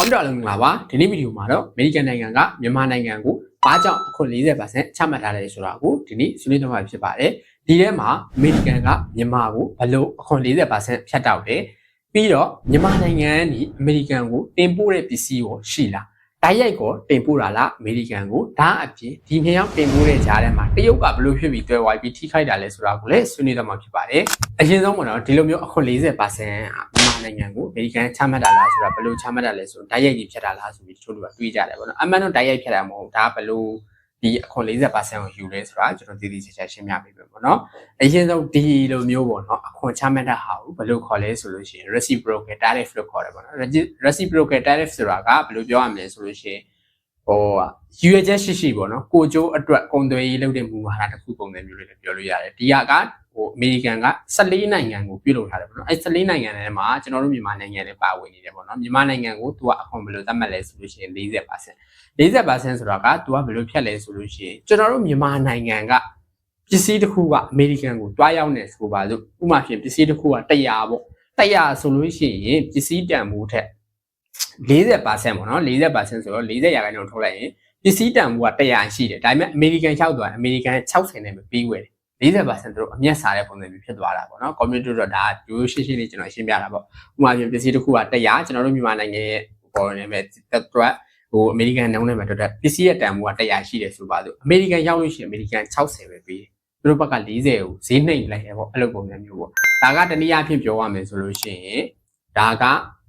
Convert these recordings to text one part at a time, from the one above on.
ကွန်ပျူတာလုံးမင်္ဂလာပါဒီနေ့ဗီဒီယိုမှာတော့အမေရိကန်နိုင်ငံကမြန်မာနိုင်ငံကိုဘာကြောင့်အခွန်40%ချမှတ်ထားတယ်ဆိုတာကိုဒီနေ့ဆွေးနွေးတော့မှာဖြစ်ပါတယ်ဒီထဲမှာအမေရိကန်ကမြန်မာကိုဘယ်လို့အခွန်40%ဖြတ်တောက်တယ်ပြီးတော့မြန်မာနိုင်ငံကနေအမေရိကန်ကိုတင်ပို့တဲ့ပစ္စည်းကိုရှိလားတိုက်ရိုက်ကိုတင်ပို့တာလားအမေရိကန်ကိုဒါအပြင်ဒီမြေရောက်တင်ပို့တဲ့ကြားထဲမှာတရုတ်ကဘယ်လိုဖြစ်ပြီးတွဲဝိုင်းပြီးထိခိုက်တာလဲဆိုတာကိုလည်းဆွေးနွေးတော့မှာဖြစ်ပါတယ်အရင်ဆုံးကတော့ဒီလိုမျိုးအခွန်40%မြ န်မာနိုင်ငံကိုအမေရိကန်ချမှတ်တာလားဆိုတာဘယ်လိုချမှတ်တာလဲဆိုတော့တိုက်ရိုက်ကြီးဖြတ်တာလားဆိုပြီးတချို့လူကတွေးကြတယ်ပေါ့နော်အမှန်တော့တိုက်ရိုက်ဖြတ်တာမဟုတ်ဘူးဒါကဘယ်လိုဒီအခွန်40%ကိုယူလဲဆိုတာကျွန်တော်တည်တည်ချာချာရှင်းပြပေးမယ်ပေါ့နော်အရင်ဆုံးဒီလိုမျိုးပေါ့နော်အခွန်ချမှတ်တာဟာကိုဘယ်လိုခေါ်လဲဆိုလို့ရှိရင် reciprocal tariff လို့ခေါ်တယ်ပေါ့နော် reciprocal tariff ဆိုတာကဘယ်လိုပြောရမလဲဆိုလို့ရှိရင်ဟိုရွေချက်ရှိရှိပေါ့နော်ကိုကျိုးအတွက်ကုန်သွယ်ရေးလုပ်တဲ့မူဝါဒတစ်ခုပုံစံမျိုးလေးလည်းပြောလို့ရတယ်ဒီဟာက ဟိုအမေရိကန်က14နိုင်ငံကိုပြုလုပ်ထားတယ်ပေါ့နော်အဲ14နိုင်ငံထဲမှာကျွန်တော်တို့မြန်မာနိုင်ငံလည်းပါဝင်နေတယ်ပေါ့နော်မြန်မာနိုင်ငံကိုသူကအခွန်ဘယ်လိုသတ်မှတ်လဲဆိုလို့ရှိရင်40% 40%ဆိုတာကသူကဘယ်လိုဖြတ်လဲဆိုလို့ရှိရင်ကျွန်တော်တို့မြန်မာနိုင်ငံကပစ္စည်းတစ်ခုကအမေရိကန်ကိုတွားရောက်နေဆိုပါစို့ဥပမာဖြင့်ပစ္စည်းတစ်ခုက100ပေါ့100ဆိုလို့ရှိရင်ပစ္စည်းတန်ဖိုးထက်40%ပေါ့နော်40%ဆိုတော့40ရာခိုင်နှုန်းထုတ်လိုက်ရင်ပစ္စည်းတန်ဖိုးက100ရှိတယ်ဒါပေမဲ့အမေရိကန်ရောက်သွားအမေရိကန်60နဲ့ပဲပြီးဝယ်တယ် 40%သူတို့အမျက်စားတဲ့ပုံစံမျိုးဖြစ်သွားတာပေါ့နော်ကွန်ပျူတာတော့ဒါရိုးရှင်းရှင်းလေးကျွန်တော်ရှင်းပြတာပေါ့ဥပမာပြင်ပစ္စည်းတစ်ခုက100ကျွန်တော်တို့မြန်မာနိုင်ငံရဲ့ပေါ်နေမဲ့အတွက်ဟိုအမေရိကန်နှုန်းနဲ့ပဲတော့ပစ္စည်းရဲ့တန်ဖိုးက100ရှိတယ်ဆိုပါစို့အမေရိကန်ရောက်လို့ရှိရင်အမေရိကန်60ပဲပေးတယ်သူတို့ဘက်က40ကိုဈေးနှိမ်လိုက်ရပေါ့အဲ့လိုပုံစံမျိုးပေါ့ဒါကတနည်းအားဖြင့်ပြောရမယ်ဆိုလို့ရှိရင်ဒါက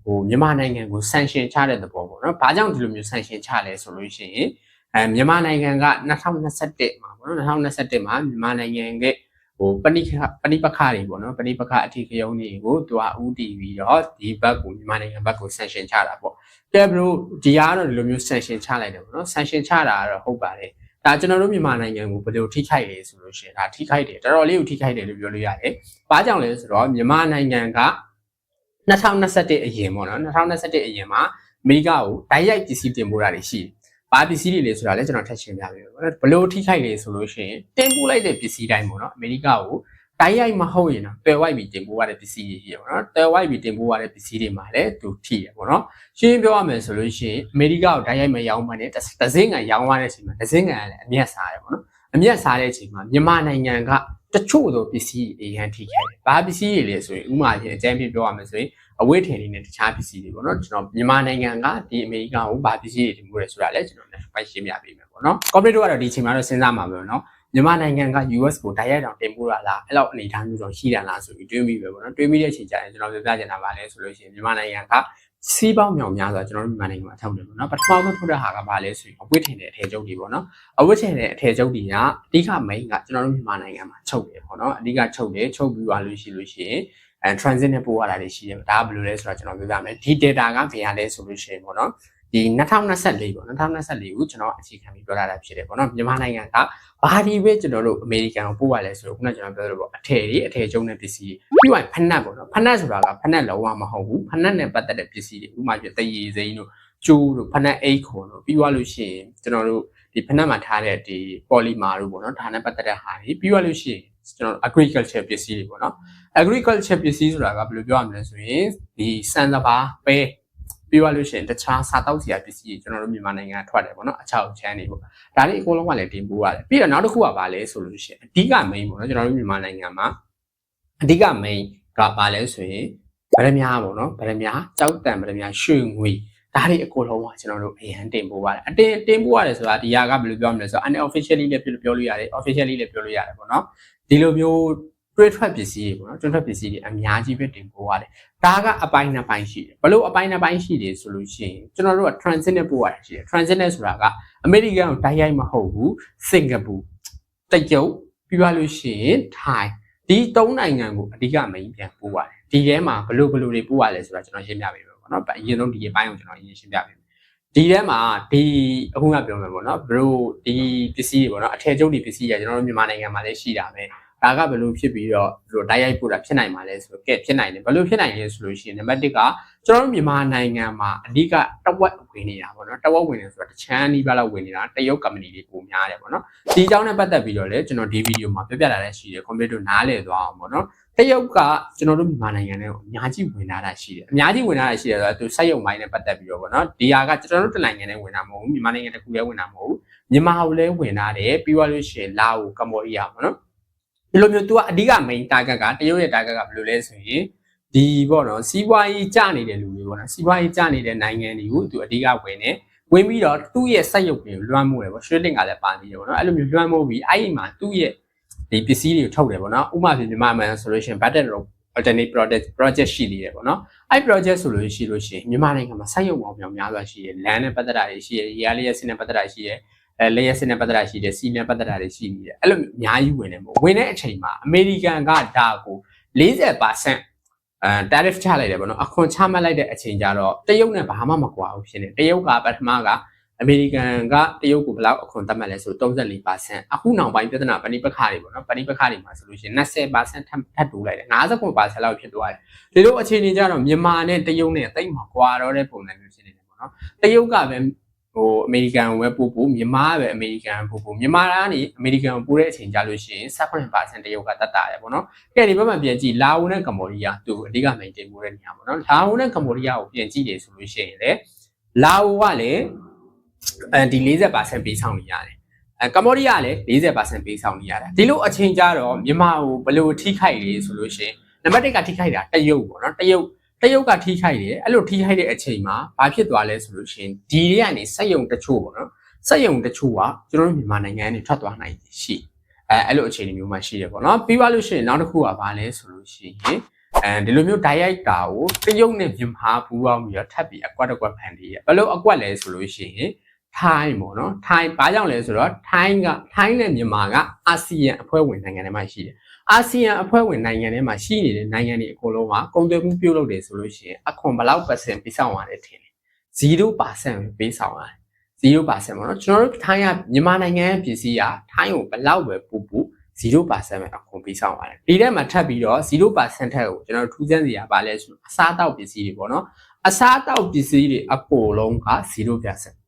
ဟိုမြန်မာနိုင်ငံကို sanction ချတဲ့သဘောပေါ့နော်။ဘာကြောင့်ဒီလိုမျိုး sanction ချလဲဆိုလို့ရှိရင် အဲမြန်မာနိုင်ငံက2021မှာပေါ့နော်2021မှာမြန်မာနိုင်ငံရဲ့ဟိုပဏိခပဏိပခတွေပေါ့နော်ပဏိပခအထီးခရုံးတွေကိုသူကဥတီပြီးတော့ဒီဘက်ကိုမြန်မာနိုင်ငံဘက်ကို sanction ချတာပေါ့။ကဲဘလို့ဒီအားတော့ဒီလိုမျိုး sanction ချလိုက်တယ်ပေါ့နော်။ sanction ချတာကတော့ဟုတ်ပါတယ်။ဒါကျွန်တော်တို့မြန်မာနိုင်ငံကိုဘယ်လိုထိခိုက်လဲဆိုလို့ရှိရင်ဒါထိခိုက်တယ်တော်တော်လေးကိုထိခိုက်တယ်လို့ပြောလို့ရတယ်။ဘာကြောင့်လဲဆိုတော့မြန်မာနိုင်ငံက2021အရင်ပေါ့နော်2021အရင်မှာအမေရိကကိုဓာတ်ရိုက်ပစ္စည်းတင်ပို့တာတွေရှိတယ်။ ဘာပစ္စည်းတွေလဲဆိုတာလည်းကျွန်တော်ထပ်ရှင်းပြပေးမယ်ပေါ့နော်။ဘလို့ထိခိုက်လဲဆိုလို့ရှိရင်တင်ပို့လိုက်တဲ့ပစ္စည်းတိုင်းပေါ့နော်အမေရိကကိုဓာတ်ရိုက်မဟုတ်ရင်တော့တွယ်ဝိုက်ပြီးတင်ပို့ရတဲ့ပစ္စည်းတွေရှိတယ်ပေါ့နော်။တွယ်ဝိုက်ပြီးတင်ပို့ရတဲ့ပစ္စည်းတွေမှာလည်းသူထိရပေါ့နော်။ရှင်းပြောရမယ်ဆိုလို့ရှိရင်အမေရိကကိုဓာတ်ရိုက်မရောင်းမှနဲ့တစင်းငံရောင်းရတဲ့အချိန်မှာတစင်းငံကလည်းအမျက်စားတယ်ပေါ့နော်။အမျက်စားတဲ့အချိန်မှာမြန်မာနိုင်ငံကတချို့သောပစ္စည်းတွေအရင်ထိခိုက်တယ်။ဘာပစ္စည်းတွေလဲဆိုရင်ဥမာချင်းအကြမ်းပြပြောရမယ်ဆိုရင် အဝတ်ထည်တွေနဲ့တခြားပစ္စည်းတွေပေါ့နော်ကျွန်တော်မြန်မာနိုင်ငံကဒီအမေရိကန်ကိုဘာပစ္စည်းတွေတင်ပို့ရဲဆိုတာလည်းကျွန်တော်လည်းပိုင်ရှင်းပြပေးမယ်ပေါ့နော်။ corporate တို့ကတော့ဒီအချိန်မှာတော့စဉ်းစားမှာပဲပေါ့နော်။မြန်မာနိုင်ငံက US ကိုတိုက်ရိုက်တောင်တင်ပို့တာလားအဲ့လောက်အနေအထားမျိုးတော့ရှိတယ်လားဆိုပြီးတွေးမိပဲပေါ့နော်။တွေးမိတဲ့အချိန်ကျရင်ကျွန်တော်ပြောပြချင်တာပါလဲဆိုလို့ရှိရင်မြန်မာနိုင်ငံကစီးပေါင်းမြောင်များစွာကျွန်တော်တို့မြန်မာနိုင်ငံမှာထုတ်တယ်ပေါ့နော်ပထမဆုံးထုတ်တဲ့ဟာကဘာလဲဆိုရင်အဝတ်ထည်တဲ့အထည်ချုပ်တွေပေါ့နော်အဝတ်ထည်တဲ့အထည်ချုပ်တွေကအဓိက main ကကျွန်တော်တို့မြန်မာနိုင်ငံမှာချုပ်တယ်ပေါ့နော်အဓိကချုပ်တယ်ချုပ်ပြီးသွားလို့ရှိလို့ရှိရင် အဲ transit နဲ့ပို့ရတာတွေရှိတယ်ဒါကဘယ်လိုလဲဆိုတော့ကျွန်တော်ပြောပြမယ်ဒီ data ကဘယ်ရလဲဆိုလို့ရှိရင်ပေါ့နော်ဒီ2024ပေါ့2024ကိုကျွန်တော်အခြေခံပြီးပြောတာဖြစ်တယ်ပေါ့နော်မြန်မာနိုင်ငံကဘာဒီပဲကျွန်တော်တို့အမေရိကန်ကိုပို့ရလဲဆိုတော့ခုနကကျွန်တော်ပြောလို့ပေါ့အထည်တွေအထည်ကျုံတဲ့ပစ္စည်းတွေပြီးရင်ဖနက်ပေါ့နော်ဖနက်ဆိုတာကဖနက်လုံးဝမဟုတ်ဘူးဖနက်နဲ့ပတ်သက်တဲ့ပစ္စည်းတွေဥပမာပြတရေစိမ်းတို့ကျိုးတို့ဖနက်အိတ်ခွန်တို့ပြီးသွားလို့ရှိရင်ကျွန်တော်တို့ဒီဖနက်မှာထားတဲ့ဒီ polymer တို့ပေါ့နော်ဒါနဲ့ပတ်သက်တဲ့ဟာတွေပြီးသွားလို့ရှိရင် ကျွန်တော် agriculture ပစ္စည်းတွေပေါ့နော် agriculture ပစ္စည်းဆိုတာကဘယ်လိုပြောရမလဲဆိုရင်ဒီစံစပါးပဲပြီးသွားလို့ရှိရင်တခြားစားတောက်စရာပစ္စည်းတွေကျွန်တော်တို့မြန်မာနိုင်ငံထွက်တယ်ပေါ့နော်အချောက်ချမ်းတွေပေါ့ဒါတွေအကုန်လုံးကလည်းတင်ပို့ရတယ်ပြီးတော့နောက်တစ်ခုကဘာလဲဆိုလို့ရှိရင်အဓိက main ပေါ့နော်ကျွန်တော်တို့မြန်မာနိုင်ငံမှာအဓိက main ကဘာလဲဆိုရင်ဗရမ ्या ပေါ့နော်ဗရမ ्या ကြောက်တံဗရမ ्या ရွှေငွေ ဒါတွေအကုန်လုံးကကျွန်တော်တို့အရန်တင်ပို့ရတယ်အတင်တင်ပို့ရတယ်ဆိုတာဒီဟာကဘယ်လိုပြောမလဲဆိုတော့ unofficially လည်းပြောလို့ရတယ် officially လည်းပြောလို့ရတယ်ပေါ့နော်ဒီလိုမျိုးတွဲထွက်ပစ္စည်းတွေပေါ့နော်တွဲထွက်ပစ္စည်းတွေအများကြီးပဲတင်ပို့ရတယ်ဒါကအပိုင်းနှစ်ပိုင်းရှိတယ်ဘလို့အပိုင်းနှစ်ပိုင်းရှိတယ်ဆိုလို့ရှိရင်ကျွန်တော်တို့က transit နဲ့ပို့ရတယ်ရှိတယ် transit နဲ့ဆိုတာကအမေရိကန်ကိုတိုက်ရိုက်မဟုတ်ဘူးစင်ကာပူတရုတ်ပြီးသွားလို့ရှိရင်ထိုင်းဒီသုံးနိုင်ငံကိုအဓိကမိန်ပြန်ပို့ရတယ်ဒီထဲမှာဘလို့ဘလို့တွေပို့ရလဲဆိုတာကျွန်တော်ရှင်းပြပေးမယ် ပေါ့နော်အရင်ဆုံးဒီအပိုင်းကိုကျွန်တော်အရင်ရှင်းပြပေးမယ်ဒီထဲမှာဒီအခုကပြောမယ်ပေါ့နော်ဘလို့ဒီပစ္စည်းတွေပေါ့နော်အထည်ချုပ်ဒီပစ္စည်းတွေကျွန်တော်တို့မြန်မာနိုင်ငံမှာလည်းရှိတာပဲဒါကဘယ်လိုဖြစ်ပြီးတော့ဒီလိုတိုက်ရိုက်ပို့တာဖြစ်နိုင်မှာလဲဆိုတော့ကဲဖြစ်နိုင်တယ်ဘယ်လိုဖြစ်နိုင်လဲဆိုလို့ရှိရင်နံပါတ်1ကကျွန်တော်တို့မြန်မာနိုင်ငံမှာအဓိကတဝက်ဝင်နေတာပေါ့နော်တဝက်ဝင်နေဆိုတော့တချမ်းနီးပါးလောက်ဝင်နေတာတရုတ်ကုမ္ပဏီတွေပုံများတယ်ပေါ့နော်ဒီအကြောင်းနဲ့ပတ်သက်ပြီးတော့လည်းကျွန်တော်ဒီဗီဒီယိုမှာပြပြလာတဲ့ရှိတယ်ကွန်ပျူတာနားလည်သွားအောင်ပေါ့နော် တတရုတ်ကကျွန်တော်တို့မြန်မာနိုင်ငံထဲကိုအများကြီးဝင်လာတာရှိတယ်အများကြီးဝင်လာတာရှိတယ်ဆိုတော့သူစက်ရုံပိုင်းနဲ့ပတ်သက်ပြီးတော့ဗောနော်ဒီဟာကကျွန်တော်တို့တနိုင်ငံနဲ့ဝင်တာမဟုတ်ဘူးမြန်မာနိုင်ငံတစ်ခုလည်းဝင်တာမဟုတ်ဘူးမြန်မာကိုလည်းဝင်လာတယ်ပြီးသွားလို့ရှိရင်လာအိုကမ္ဘောဒီးယားဗောနော်ဒီလိုမျိုး तू ကအဓိက main target ကတရုတ်ရဲ့ target ကဘယ်လိုလဲဆိုရင်ဒီပေါ့နော်စီးပွားရေးကျနေတဲ့လူတွေပေါ့နော်စီးပွားရေးကျနေတဲ့နိုင်ငံတွေကို तू အဓိကဝင်နေဝင်ပြီးတော့သူ့ရဲ့စက်ရုပ်တွေကိုလွှမ်းမိုးတယ်ပေါ့ရွှေတင်ကလည်းပါနေတယ်ပေါ့နော်အဲ့လိုမျိုးလွှမ်းမိုးပြီးအဲ့ဒီမှာသူ့ရဲ့ ဒီပစ္စည်းတွေကိုထုတ်တယ်ပေါ့နော်ဥပမာပြမြန်မာမှန်ဆိုလို့ရှိရင် battle alternate project project ရှိသေးတယ်ပေါ့နော်အဲ့ project ဆိုလို့ရှိလို့ရှိရင်မြန်မာနိုင်ငံမှာစိုက်ရုံပေါင်းများများစွာရှိတယ်လမ်းနဲ့ပတ်သက်တာတွေရှိတယ်ရေအားလျက်စစ်နဲ့ပတ်သက်တာရှိတယ်အဲလျက်စစ်နဲ့ပတ်သက်တာရှိတယ်စီနဲ့ပတ်သက်တာတွေရှိနေတယ်အဲ့လိုအများကြီးဝင်နေမို့ဝင်တဲ့အချိန်မှာအမေရိကန်ကဒါကို40%အဲ tariff ချလိုက်တယ်ပေါ့နော်အခွန်ချမှတ်လိုက်တဲ့အချိန်ကျတော့တရုတ်နဲ့ဘာမှမကွာဘူးဖြစ်နေတရုတ်ကပထမက အမေရိကန်ကတရုတ်ကိုဘယ်လောက်အခွန်သတ်မှတ်လဲဆို34%အခုနောက်ပိုင်းပြဿနာပဏိပခါတွေပေါ့နော်ပဏိပခါတွေမှာဆိုလို့ရှိရင်20%ထပ်ထပ်တိုးလိုက်တယ်59%လောက်ဖြစ်သွားတယ်ဒီလိုအခြေအနေကြတော့မြန်မာနဲ့တရုတ်နဲ့တိတ်မှာကွာတော့တဲ့ပုံစံမျိုးဖြစ်နေတယ်ပေါ့နော်တရုတ်ကပဲဟိုအမေရိကန်ဝယ်ပို့ပို့မြန်မာကပဲအမေရိကန်ပို့ပို့မြန်မာကနေအမေရိကန်ပို့တဲ့အချိန်ကြလို့ရှိရင်18%တရုတ်ကတတ်တာရပေါ့နော်ကဲဒီဘက်မှာပြန်ကြည့်လာအိုနဲ့ကမ္ဘောဒီးယားသူအဓိက maintain ပို့တဲ့နေရာပေါ့နော်လာအိုနဲ့ကမ္ဘောဒီးယားကိုပြန်ကြည့်တယ်ဆိုလို့ရှိရင်လေလာအိုကလည်း အဲဒီ40%ပေးဆောင်နေရတယ်အဲကမ္ဘောဒီးယားလည်း40%ပေးဆောင်နေရတယ်ဒီလိုအချိန်ကြတော့မြန်မာကိုဘယ်လိုထိခိုက်လဲဆိုလို့ရှိရင်နံပါတ်1ကထိခိုက်တာတရုတ်ပေါ့နော်တရုတ်တရုတ်ကထိခိုက်တယ်အဲ့လိုထိခိုက်တဲ့အချိန်မှာဘာဖြစ်သွားလဲဆိုလို့ရှိရင်ဒီတွေကနေစက်ယုံတချို့ပေါ့နော်စက်ယုံတချို့ကကျွန်တော်တို့မြန်မာနိုင်ငံကနေထွက်သွားနိုင်ရှိအဲအဲ့လိုအခြေအနေမျိုးမှရှိတယ်ပေါ့နော်ပြီးသွားလို့ရှိရင်နောက်တစ်ခုကဘာလဲဆိုလို့ရှိရင်အဲဒီလိုမျိုး diet တာကိုတရုတ်နဲ့မြန်မာပူးပေါင်းပြီးတော့ထပ်ပြီးအကွက်တစ်ကွက်ဖန်တီးရဘယ်လိုအကွက်လဲဆိုလို့ရှိရင် ထိုင်းပေါ့နော်ထိုင်းဘာကြောင့်လဲဆိုတော့ထိုင်းကထိုင်းနဲ့မြန်မာကအာဆီယံအဖွဲ့ဝင်နိုင်ငံတွေမှာရှိတယ်အာဆီယံအဖွဲ့ဝင်နိုင်ငံတွေမှာရှိနေတဲ့နိုင်ငံတွေအကုန်လုံးကကုန်သွယ်မှုပြုလုပ်တယ်ဆိုလို့ရှိရင်အခွန်ဘယ်လောက် percent ပေးဆောင်ရတယ်ထင်တယ်0%ပေးဆောင်ရတယ်0%ပေါ့နော်ကျွန်တော်တို့ထိုင်းကမြန်မာနိုင်ငံရဲ့ပစ္စည်းကထိုင်းကိုဘယ်လောက်ပဲပို့ပို့0%ပဲအခွန်ပေးဆောင်ရတယ်ဒီထဲမှာထပ်ပြီးတော့0%ထက်ကိုကျွန်တော်တို့ထူးဆန်းစရာပါလဲဆိုအစားအသောက်ပစ္စည်းတွေပေါ့နော်အစားအသောက်ပစ္စည်းတွေအကုန်လုံးက0%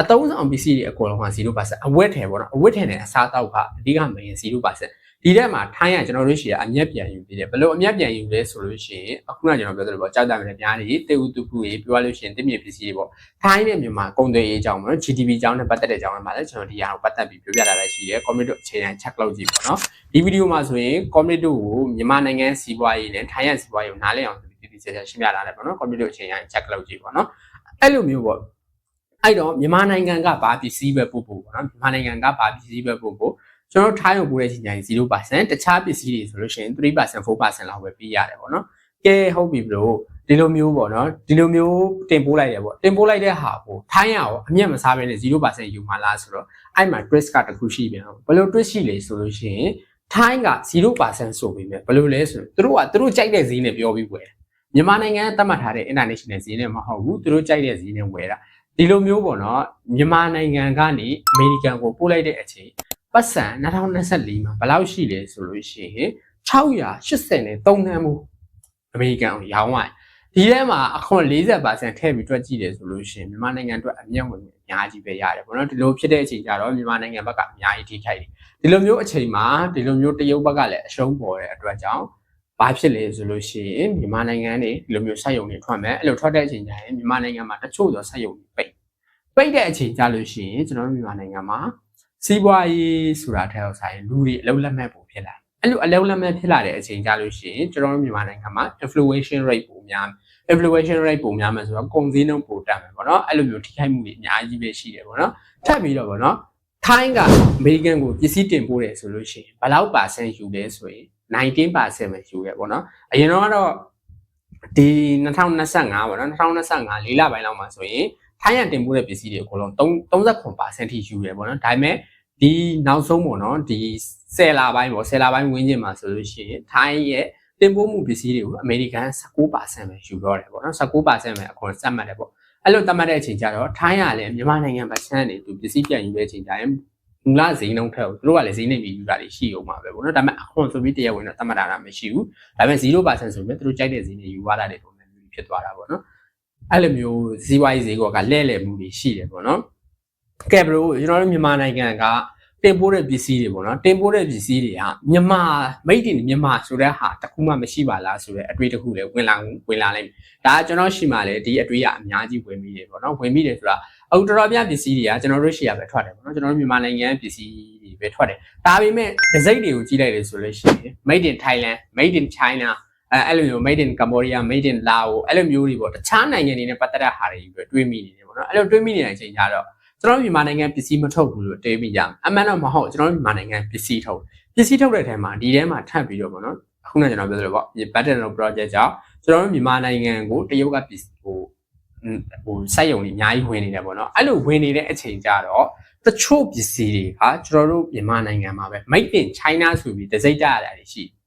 အသုံးဆောင်ပစ္စည်းတွေအကုန်လုံးက0%အဝတ်ထည်ပေါ့နော်အဝတ်ထည်နဲ့အစားအသောက်ကအဓိကမင်း0%ဒီထဲမှာထိုင်းကကျွန်တော်တို့ရှိရအမျက်ပြန်ယူပြီးတယ်ဘယ်လိုအမျက်ပြန်ယူလဲဆိုလို့ရှိရင်အခုနကကျွန်တော်ပြောသလိုပေါ့ကြောက်တာမျိုးများနေတေဥတုခုရေးပြောရလို့ရှိရင်တင့်မြေပစ္စည်းတွေပေါ့ထိုင်းနဲ့မြန်မာကုန်သွယ်ရေးအကြောင်းပေါ့နော် GDP အကြောင်းနဲ့ပတ်သက်တဲ့အကြောင်းတွေမှာလည်းကျွန်တော်ဒီဟာကိုပတ်သက်ပြီးပြောပြတာလည်းရှိတယ် comment တို့အခြေခံ check လုပ်ကြည့်ပေါ့နော်ဒီဗီဒီယိုမှာဆိုရင် comment တို့ကိုမြန်မာနိုင်ငံစီးပွားရေးနဲ့ထိုင်းရစီးပွားရေးကိုနားလည်အောင်ဒီဒီချက်ချက်ရှင်းပြလာတယ်ပေါ့နော် comment တို့အခြေခံ check လုပ်ကြည့်ပေါ့နော်အဲ့လိုမျိုးပေါ့ အဲ့တော့မြန်မာနိုင်ငံကဘာပစ္စည်းပဲပို့ပို့ပေါ့နော်မြန်မာနိုင်ငံကဘာပစ္စည်းပဲပို့ပို့ကျွန်တော်ထိုင်းကိုပို့တဲ့ချိန်ကျရင်0%တခြားပစ္စည်းတွေဆိုလို့ရှိရင်3% 4%လောက်ပဲပေးရတယ်ပေါ့နော်ကဲဟုတ်ပြီဘလို့ဒီလိုမျိုးပေါ့နော်ဒီလိုမျိုးတင်ပို့လိုက်ရပေါ့တင်ပို့လိုက်တဲ့ဟာကိုထိုင်းရအောင်အမျက်မစားဘဲနဲ့0%ယူမှလားဆိုတော့အဲ့မှာ twist ကတခုရှိပြန်ဘယ်လို twist ရှိလဲဆိုလို့ရှိရင်ထိုင်းက0%ဆိုပြီးမြဲဘယ်လိုလဲဆိုတော့သူတို့ကသူတို့ကြိုက်တဲ့ဈေးနဲ့ပြောပြီးဝယ်မြန်မာနိုင်ငံကသတ်မှတ်ထားတဲ့ international ဈေးနဲ့မဟုတ်ဘူးသူတို့ကြိုက်တဲ့ဈေးနဲ့ဝယ်တာ ဒီလိုမျိုးပေါ့နော်မြန်မာနိုင်ငံကနေအမေရိကန်ကိုပို့လိုက်တဲ့အချိန်ပတ်စံ2024မှာဘယ်လောက်ရှိလဲဆိုလို့ရှိရင်680နဲ့3နှမ်းမှုအမေရိကန်ကိုရောင်းလိုက်ဒီထဲမှာအခွန်40%ထည့်ပြီးတွက်ကြည့်တယ်ဆိုလို့ရှိရင်မြန်မာနိုင်ငံအတွက်အမြတ်ဝင်အများကြီးပဲရတယ်ပေါ့နော်ဒီလိုဖြစ်တဲ့အချိန်ကျတော့မြန်မာနိုင်ငံဘက်ကအများကြီးထိခိုက်တယ်ဒီလိုမျိုးအချိန်မှာဒီလိုမျိုးတရုတ်ဘက်ကလည်းအရှုံးပေါ်တဲ့အတွက်ကြောင့်ဘာဖြစ်လဲဆိုလို့ရှိရင်မြန်မာနိုင်ငံနေဒီလိုမျိုးဆက်ယုံတွေထွက်မယ်အဲ့လိုထွက်တဲ့အချိန်ကျရင်မြန်မာနိုင်ငံမှာတချို့သောဆက်ယုံတွေပိတ် ပိတ်တဲ့အချိန်ကြလို့ရှိရင်ကျွန်တော်တို့မြန်မာနိုင်ငံမှာစီးပွားရေးဆိုတာထက်ဆိုင်လူတွေအလုံးလက်မဲ့ပုံဖြစ်လာအဲ့လိုအလုံးလက်မဲ့ဖြစ်လာတဲ့အချိန်ကြလို့ရှိရင်ကျွန်တော်တို့မြန်မာနိုင်ငံမှာ inflation rate ပုံများ inflation rate ပုံများမယ်ဆိုတော့ကုန်စည်နှုန်းပိုတက်မယ်ပေါ့နော်အဲ့လိုမျိုးထိခိုက်မှုတွေအများကြီးပဲရှိတယ်ပေါ့နော်ထပ်ပြီးတော့ပေါ့နော်ထိုင်းကအမေရိကန်ကိုပစ္စည်းတင်ပို့တယ်ဆိုလို့ရှိရင်ဘယ်လောက်ပါဆန့်ယူလဲဆိုရင်19%ပဲယူရပေါ့နော်အရင်တော့ကတော့ဒီ2025ပေါ့နော်2025လေးလပိုင်းလောက်မှာဆိုရင် ထိုင်းရန်တင်ပို့တဲ့ပစ္စည်းတွေအကုန်လုံး39%ထိယူရပေါ့နော်ဒါပေမဲ့ဒီနောက်ဆုံးပေါ့နော်ဒီ10လပိုင်းပေါ့10လပိုင်းဝင်းကျင်မှာဆိုလို့ရှိရင်ထိုင်းရဲ့တင်ပို့မှုပစ္စည်းတွေကိုအမေရိကန်19%ပဲယူတော့တယ်ပေါ့နော်19%ပဲအခွန်စက်မှတ်တယ်ပေါ့အဲ့လိုတတ်မှတ်တဲ့အချိန်ကျတော့ထိုင်းကလည်းမြန်မာနိုင်ငံဗချမ်းနေသူပစ္စည်းပြန်ယူတဲ့အချိန်ကျရင်မူလဈေးနှုန်းထက်ကိုသူတို့ကလည်းဈေးနှိမ်ပြီးယူတာတွေရှိအောင်ပါပဲပေါ့နော်ဒါပေမဲ့အခွန်ဆိုပြီးတရားဝင်တော့တတ်မှတ်တာမရှိဘူးဒါပေမဲ့0%ဆိုပြီးသူတို့ကြိုက်တဲ့ဈေးနဲ့ယူသွားတာတွေပုံစံမျိုးဖြစ်သွားတာပေါ့နော် အဲ့လိုမျိုးဇီဝရေးဈေးကောကလဲ့လဲ့မှုတွေရှိတယ်ပေါ့နော်ကဲဘလို့ကျွန်တော်တို့မြန်မာနိုင်ငံကတင်ပို့တဲ့ပစ္စည်းတွေပေါ့နော်တင်ပို့တဲ့ပစ္စည်းတွေကမြန်မာ made in မြန်မာဆိုတဲ့ဟာတစ်ခုမှမရှိပါလားဆိုတဲ့အတွေ့အကြုံလည်းဝင်လာဝင်လာလိမ့်မယ်ဒါကကျွန်တော်ရှိမှလည်းဒီအတွေ့အများကြီးဝင်မိတယ်ပေါ့နော်ဝင်မိတယ်ဆိုတာအခုတော်တော်များပစ္စည်းတွေကကျွန်တော်တို့ရှိရပဲထွက်တယ်ပေါ့နော်ကျွန်တော်တို့မြန်မာနိုင်ငံပစ္စည်းတွေပဲထွက်တယ်ဒါပေမဲ့ဒီဇိတ်တွေကိုကြည့်လိုက်တယ်ဆိုလို့ရှိရင် made in Thailand made in China အဲအဲ့လိုမျိုး made in Cambodia made in Laos အဲ့လိုမျိုးတွေပေါ့တခြားနိုင်ငံတွေနဲ့ပတ်သက်တဲ့ဟာတွေပဲတွေးမိနေတယ်ပေါ့နော်အဲ့လိုတွေးမိနေတဲ့အချိန်ကျတော့ကျွန်တော်မြန်မာနိုင်ငံပစ္စည်းမထုတ်ဘူးလို့တွေးမိကြအမှန်တော့မဟုတ်ကျွန်တော်မြန်မာနိုင်ငံပစ္စည်းထုတ်ပစ္စည်းထုတ်တဲ့ထဲမှာဒီထဲမှာထပ်ပြီးတော့ပေါ့နော်အခုနကကျွန်တော်ပြောသလိုပေါ့ Battle Project ကြောင့်ကျွန်တော်တို့မြန်မာနိုင်ငံကိုတရုတ်ကပစ္စည်းဟိုဟိုစိုက်ရုံကြီးအများကြီးဝင်နေတယ်ပေါ့နော်အဲ့လိုဝင်နေတဲ့အချိန်ကျတော့တချို့ပစ္စည်းတွေကကျွန်တော်တို့မြန်မာနိုင်ငံမှာပဲ made in China ဆိုပြီးဒစိမ့်တရတာရှိတယ်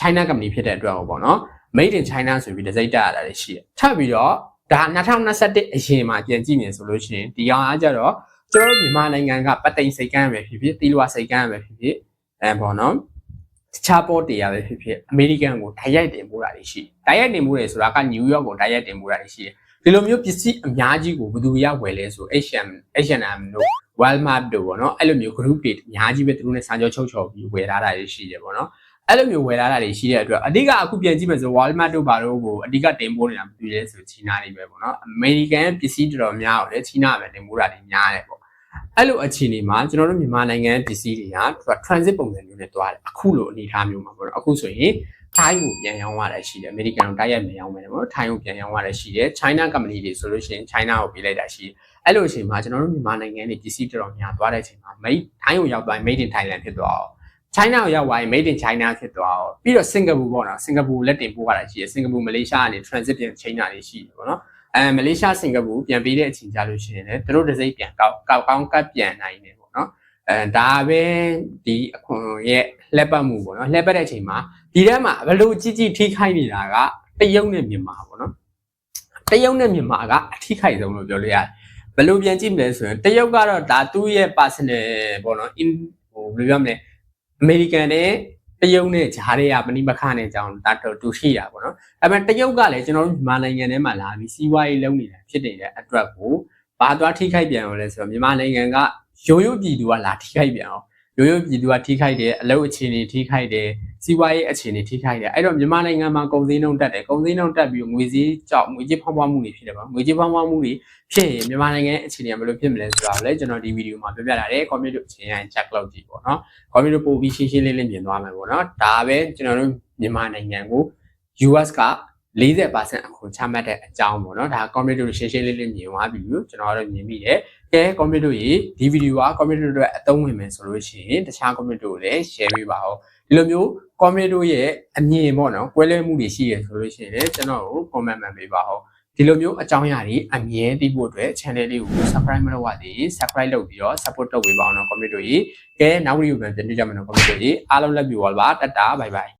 China company ဖြစ်တဲ့အတွက်ပေါ့နော် made in China ဆိုပြီးဒစိမ့်တက်ရတာလည်းရှိတယ်ထပ်ပြီးတော့ဒါ2021အရင်မှာပြန်ကြည့်နေဆိုလို့ရှိရင်ဒီကောင်အားကြတော့ကျွန်တော်တို့မြန်မာနိုင်ငံကပသိမ်စိတ်ကမ်းပဲဖြစ်ဖြစ်တီလွာစိတ်ကမ်းပဲဖြစ်ဖြစ်အဲပေါ့နော်တခြားပေါ်တရားပဲဖြစ်ဖြစ်အမေရိကန်ကိုဓာတ်ရိုက်တင်ပို့တာတွေရှိဓာတ်ရိုက်တင်ပို့တယ်ဆိုတာကနယူးယောက်ကိုဓာတ်ရိုက်တင်ပို့တာတွေရှိတယ်ဒီလိုမျိုးပစ္စည်းအများကြီးကိုဘယ်သူရဝယ်လဲဆို H&M H&M တို့ Walmart တို့ပေါ့နော်အဲ့လိုမျိုး group တွေအများကြီးပဲသူတို့နဲ့စာကြောချုပ်ချော်ပြီးဝယ်ထားတာတွေရှိတယ်ပေါ့နော် အဲ့လိုမျိုးဝယ်လာတာတွေရှိတဲ့အတွက်အဓိကအခုပြန်ကြည့်မယ်ဆို Walmart တို့ဘာတို့ကိုအဓိကတင်ပို့နေတာမသိရဲဆိုချီနာတွေပဲပေါ့နော်အမေရိကန်ပစ္စည်းတော်တော်များတယ်ချီနာပဲတင်ပို့တာတွေများတယ်ပေါ့အဲ့လိုအခြေအနေမှာကျွန်တော်တို့မြန်မာနိုင်ငံပစ္စည်းတွေက transit ပုံစံမျိုးနဲ့တွားတယ်အခုလိုအနေအထားမျိုးမှာပေါ့နော်အခုဆိုရင်ထိုင်းကိုပြန်ရောင်းရတာရှိတယ်အမေရိကန်ကိုတိုက်ရိုက်မရောင်းမယ်ပေါ့ထိုင်းကိုပြန်ရောင်းရတာရှိတယ် China company တွေဆိုလို့ရှိရင် China ကိုပေးလိုက်တာရှိတယ်အဲ့လိုအချိန်မှာကျွန်တော်တို့မြန်မာနိုင်ငံနေပစ္စည်းတော်တော်များသွားတဲ့အချိန်မှာ made ထိုင်းကိုရောက်သွား made in Thailand ဖြစ်သွားအောင် China ကိုရောက်သွားရင် made in China ဖြစ်သွားအောင်ပြီးတော့ Singapore ပေါ့နော် Singapore လက်တင်ပို့ရတာရှိတယ် Singapore မလေးရှားကနေ transit ပြန်ချိန်တာတွေရှိတယ်ပေါ့နော်အဲမလေးရှား Singapore ပြန်ပေးတဲ့အချိန်ကြလို့ရှိရင်လည်းသူတို့တစ်စိတ်ပြန်ကောက်ကောက်ကောင်းကတ်ပြန်နိုင်တယ်ပေါ့နော်အဲဒါပဲဒီအခွန်ရဲ့လှက်ပတ်မှုပေါ့နော်လှက်ပတ်တဲ့အချိန်မှာဒီထဲမှာဘလို့ကြီးကြီးထိခိုက်နေတာကတရုတ်နဲ့မြန်မာပေါ့နော်တရုတ်နဲ့မြန်မာကအထိခိုက်ဆုံးလို့ပြောလို့ရတယ်ဘယ်လိုပြန်ကြည့်မလဲဆိုရင်တရုတ်ကတော့ဒါသူ့ရဲ့ personal ပေါ့နော် in ဟိုဘယ်လိုပြောမလဲ အမေရိကန်နဲ့တရုတ်နဲ့ဂျားတွေကပဏိပခနဲ့ကြောင်းဒါတော့တူရှိတာပေါ့နော်အဲ့မဲ့တရုတ်ကလည်းကျွန်တော်တို့မြန်မာနိုင်ငံထဲမှာလာပြီးစီးပွားရေးလုပ်နေတာဖြစ်နေတဲ့အတွက်ကိုဘာသွားထိခိုက်ပြန်အောင်လဲဆိုတော့မြန်မာနိုင်ငံကရိုးရိုးပြည်သူကလာထိခိုက်ပြန်အောင် ရိုးရိုးပြည်သူကထိခိုက်တယ်အလုပ်အခြေအနေထိခိုက်တယ်စီးပွားရေးအခြေအနေထိခိုက်တယ်အဲ့တော့မြန်မာနိုင်ငံမှာကုန်စည်နှုန်းတက်တယ်ကုန်စည်နှုန်းတက်ပြီးငွေစည်းကြောက်ငွေကြေးဖောင်းပွားမှုတွေဖြစ်တယ်ပေါ့ငွေကြေးဖောင်းပွားမှုတွေဖြစ်ရင်မြန်မာနိုင်ငံအခြေအနေကဘယ်လိုဖြစ်မလဲဆိုတာကိုလည်းကျွန်တော်ဒီဗီဒီယိုမှာပြောပြလာတယ် comment တို့အချိန်တိုင်း check လုပ်ကြည့်ပေါ့နော် comment တို့ပို့ပြီးရှင်းရှင်းလင်းလင်းမြင်သွားမယ်ပေါ့နော်ဒါပဲကျွန်တော်တို့မြန်မာနိုင်ငံကို US က40%အခွန်ချမှတ်တဲ့အကြောင်းပေါ့နော်ဒါ comment တို့ရှင်းရှင်းလင်းလင်းမြင်သွားပြီလို့ကျွန်တော်ကတော့မြင်မိတယ် ကဲ comment တို့ရေဒီဗီဒီယိုက comment တို့အတွက်အသုံးဝင်မယ်ဆိုလို့ရှိရင်တခြား comment တို့ကိုလည်း share ပေးပါဦးဒီလိုမျိုး comment တို့ရဲ့အမြင်ပေါ့နော်ကွဲလွဲမှုတွေရှိရဆိုလို့ရှိရင်လည်းကျွန်တော်ကို comment မှန်ပေးပါဦးဒီလိုမျိုးအကြောင်းအရာတွေအမြဲသိဖို့အတွက် channel လေးကို subscribe မလုပ်ရသေးရင် subscribe လုပ်ပြီးတော့ support လုပ်ပေးပါအောင်နော် comment တို့ရေကဲနောက်ဗီဒီယိုပြန်ပြန်ကြည့်ကြမယ်နော် comment တို့ရေအားလုံးလက်ပြပါပါတတ်တာ bye bye